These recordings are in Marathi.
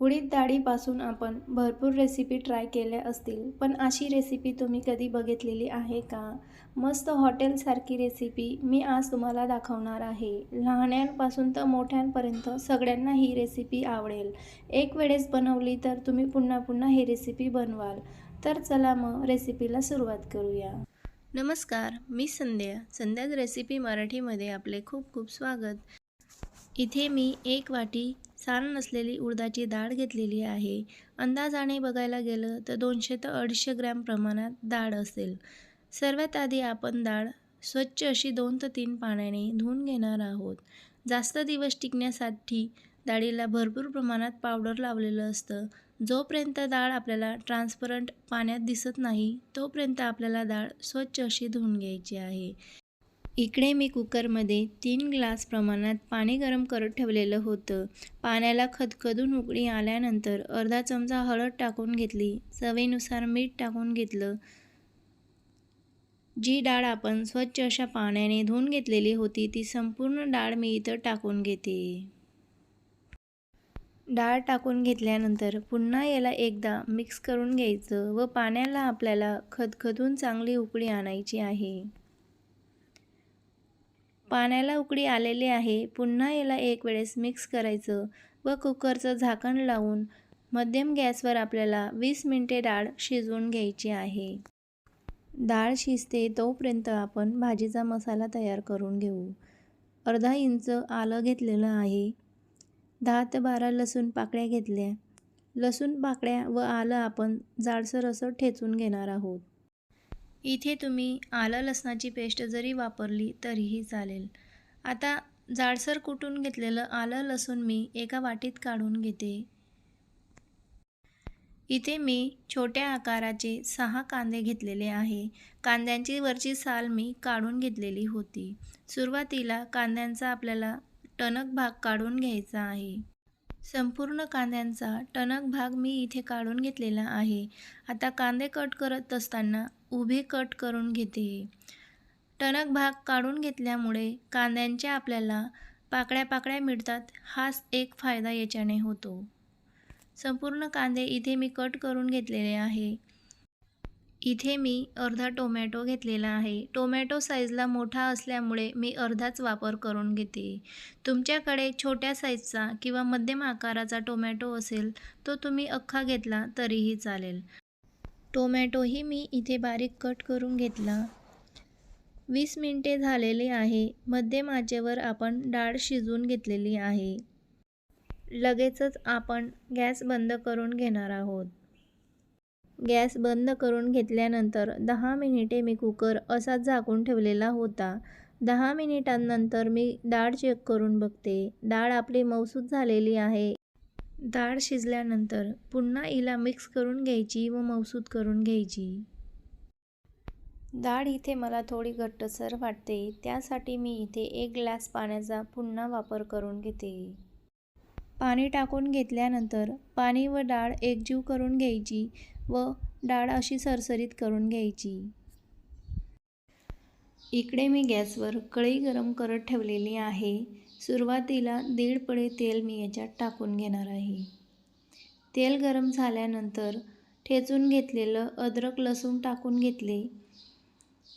उडीद डाळीपासून आपण भरपूर रेसिपी ट्राय केल्या असतील. पण अशी रेसिपी तुम्ही कधी बघितलेली आहे का? मस्त हॉटेलसारखी रेसिपी मी आज तुम्हाला दाखवणार आहे. लहान्यांपासून तर मोठ्यांपर्यंत सगळ्यांना ही रेसिपी आवडेल. एक वेळेस बनवली तर तुम्ही पुन्हा पुन्हा ही रेसिपी बनवाल. तर चला मग रेसिपीला सुरुवात करूया. नमस्कार मी संध्या. संध्याज रेसिपी मराठीमध्ये आपले खूप खूप स्वागत. इथे मी एक वाटी साल नसलेली उडदाची डाळ घेतलेली आहे. अंदाजाने बघायला गेलं तर दोनशे ते अडीचशे ग्रॅम प्रमाणात डाळ असेल. सर्वात आधी आपण डाळ स्वच्छ अशी दोन ते तीन पाण्याने धुवून घेणार आहोत. जास्त दिवस टिकण्यासाठी डाळीला भरपूर प्रमाणात पावडर लावलेलं असतं. जोपर्यंत डाळ आपल्याला ट्रान्सपरंट पाण्यात दिसत नाही तोपर्यंत आपल्याला डाळ स्वच्छ अशी धुवून घ्यायची आहे. इकडे मी कुकरमध्ये तीन ग्लास प्रमाणात पाणी गरम करत ठेवलेलं होतं. पाण्याला खदखदून उकळी आल्यानंतर अर्धा चमचा हळद टाकून घेतली. चवीनुसार मीठ टाकून घेतलं. जी डाळ आपण स्वच्छ अशा पाण्याने धुवून घेतलेली होती ती संपूर्ण डाळ मी इथं टाकून घेते. डाळ टाकून घेतल्यानंतर पुन्हा याला एकदा मिक्स करून घ्यायचं व पाण्याला आपल्याला खदखदून चांगली उकळी आणायची आहे. पाण्याला उकळी आलेली आहे. पुन्हा याला एक वेळेस मिक्स करायचं व कुकरचं झाकण लावून मध्यम गॅसवर आपल्याला वीस मिनटे डाळ शिजवून घ्यायची आहे. डाळ शिजते तोपर्यंत आपण भाजीचा मसाला तयार करून घेऊ. अर्धा इंच आलं घेतलेलं आहे. दहा ते बारा लसूण पाकळ्या घेतल्या. लसूण पाकळ्या व आलं आपण जाडसर असं ठेचून घेणार आहोत. इथे तुम्ही आलं लसणाची पेस्ट जरी वापरली तरीही चालेल. आता जाडसर कुटून घेतलेलं आलं लसूण मी एका वाटीत काढून घेते. इथे मी छोट्या आकाराचे सहा कांदे घेतलेले आहे. कांद्यांची वरची साल मी काढून घेतलेली होती. सुरुवातीला कांद्यांचा आपल्याला टणक भाग काढून घ्यायचा आहे. संपूर्ण कांद्यांचा टणक भाग मी इथे काढून घेतलेला आहे. आता कांदे कट करत असताना उभे कट करून घेते. टणक भाग काढून घेतल्यामुळे कांद्यांच्या आपल्याला पाकळ्या पाकळ्या मिळतात हाच एक फायदा याच्याने होतो. संपूर्ण कांदे इथे मी कट करून घेतलेले आहे. इथे मी अर्धा टोमॅटो घेतलेला आहे. टोमॅटो साईजला मोठा असल्यामुळे मी अर्धाच वापर करून घेते. तुमच्याकडे छोट्या साईजचा किंवा मध्यम आकाराचा टोमॅटो असेल तो तुम्ही अख्खा घेतला तरीही चालेल. टोमॅटोही मी इथे बारीक कट करून घेतला. वीस मिनटे झालेले आहे. मध्यम आचेवर आपण डाळ शिजवून घेतलेली आहे. लगेचच आपण गॅस बंद करून घेणार आहोत. गॅस बंद करून घेतल्यानंतर दहा मिनिटे मी कुकर असाच झाकून ठेवलेला होता. दहा मिनिटांनंतर मी डाळ चेक करून बघते. डाळ आपली मौसूद झालेली आहे. डाळ शिजल्यानंतर पुन्हा हिला मिक्स करून घ्यायची व मौसूद करून घ्यायची. डाळ इथे मला थोडी घट्टसर वाटते त्यासाठी मी इथे एक ग्लास पाण्याचा पुन्हा वापर करून घेते. पाणी टाकून घेतल्यानंतर पाणी व डाळ एकजीव करून घ्यायची व डाळ अशी सरसरीत करून घ्यायची. इकडे मी गॅसवर कढई गरम करत ठेवलेली आहे. सुरुवातीला दीड पडे तेल मी याच्यात टाकून घेणार आहे. तेल गरम झाल्यानंतर ठेचून घेतलेलं अद्रक लसूण टाकून घेतले.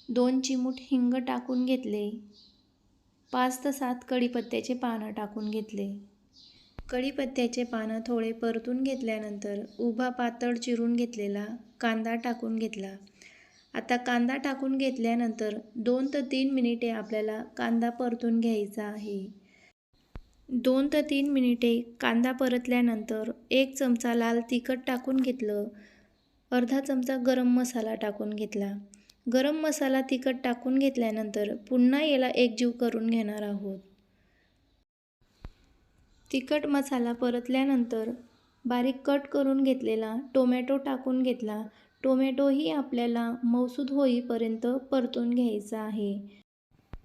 दोन चिमूट हिंग टाकून घेतले. पाच ते सात कढीपत्त्याचे पानं टाकून घेतले. कढीपत्त्याचे पानं थोडे परतून घेतल्यानंतर उभा पातळ चिरून घेतलेला कांदा टाकून घेतला. आता कांदा टाकून घेतल्यानंतर दोन ते तीन मिनिटे आपल्याला कांदा परतून घ्यायचा आहे. दोन ते तीन मिनिटे कांदा परतल्यानंतर एक चमचा लाल तिखट टाकून घेतलं. अर्धा चमचा गरम मसाला टाकून घेतला. गरम मसाला तिखट टाकून घेतल्यानंतर पुन्हा याला एकजीव करून घेणार आहोत. तिखट मसाला परतल्यानंतर बारीक कट करून घेतलेला टोमॅटो टाकून घेतला. टोमॅटोही आपल्याला मौसूद होईपर्यंत परतून घ्यायचा आहे.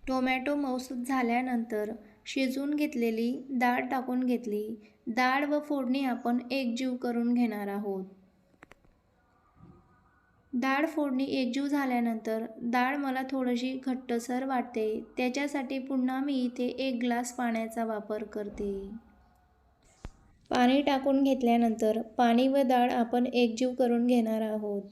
टोमॅटो मौसूद झाल्यानंतर शिजवून घेतलेली डाळ टाकून घेतली. डाळ व फोडणी आपण एकजीव करून घेणार आहोत. डाळ फोडणी एकजीव झाल्यानंतर डाळ मला थोडीशी घट्टसर वाटते. त्याच्यासाठी पुन्हा मी इथे एक ग्लास पाण्याचा वापर करते. पाणी टाकून घेतल्यानंतर पाणी व डाळ आपण एकजीव करून घेणार आहोत.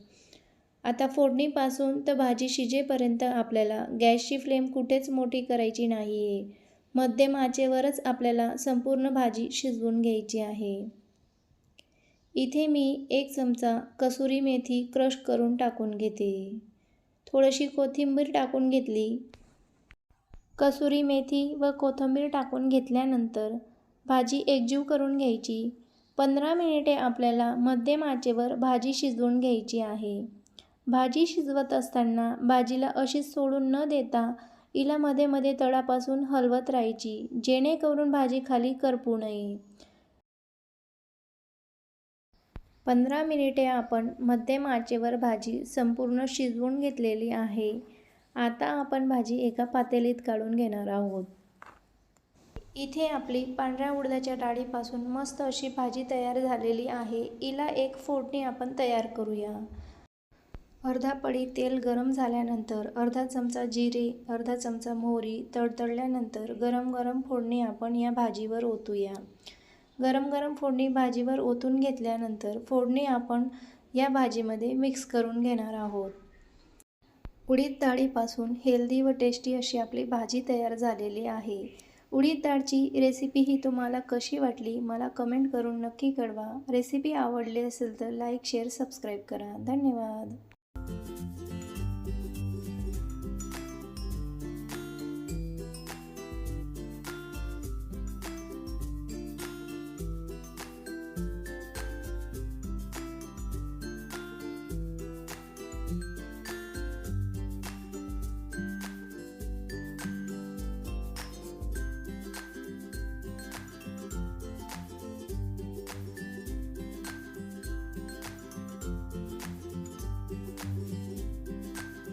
आता फोडणीपासून तर भाजी शिजेपर्यंत आपल्याला गॅसची फ्लेम कुठेच मोठी करायची नाही आहे मध्यम आचेवरच आपल्याला संपूर्ण भाजी शिजवून घ्यायची आहे. इथे मी एक चमचा कसुरी मेथी क्रश करून टाकून घेते. थोडीशी कोथिंबीर टाकून घेतली. कसुरी मेथी व कोथिंबीर टाकून घेतल्यानंतर भाजी एकजीव करून घ्यायची. पंधरा मिनिटे आपल्याला मध्यम आचेवर भाजी शिजवून घ्यायची आहे. भाजी शिजवत असताना भाजीला अशीच सोडून न देता हिला मध्ये मध्ये तळापासून हलवत राहायची जेणेकरून भाजी खाली करपू नये. पंधरा मिनिटे आपण मध्यम आचेवर भाजी संपूर्ण शिजवून घेतलेली आहे. आता आपण भाजी एका पातेलीत काढून घेणार आहोत. इथे आपली पांढऱ्या उडदाच्या डाळीपासून मस्त अशी भाजी तयार झालेली आहे. हिला एक फोडणी आपण तयार करूया. अर्धा पडी तेल गरम झाल्यानंतर अर्धा चमचा जिरे अर्धा चमचा मोहरी तडतडल्यानंतर गरम गरम फोडणी आपण या भाजीवर ओतूया. गरम गरम फोडणी भाजीवर ओतून घेतल्यानंतर फोडणी आपण या भाजीमध्ये मिक्स करून घेणार आहोत. उडीद डाळीपासून हेल्दी व टेस्टी अशी आपली भाजी तयार झालेली आहे. उडीद डाळची रेसिपी ही तुम्हाला कशी वाटली मला कमेंट करून नक्की कळवा. रेसिपी आवडली असेल तर लाईक शेअर सबस्क्राईब करा. धन्यवाद.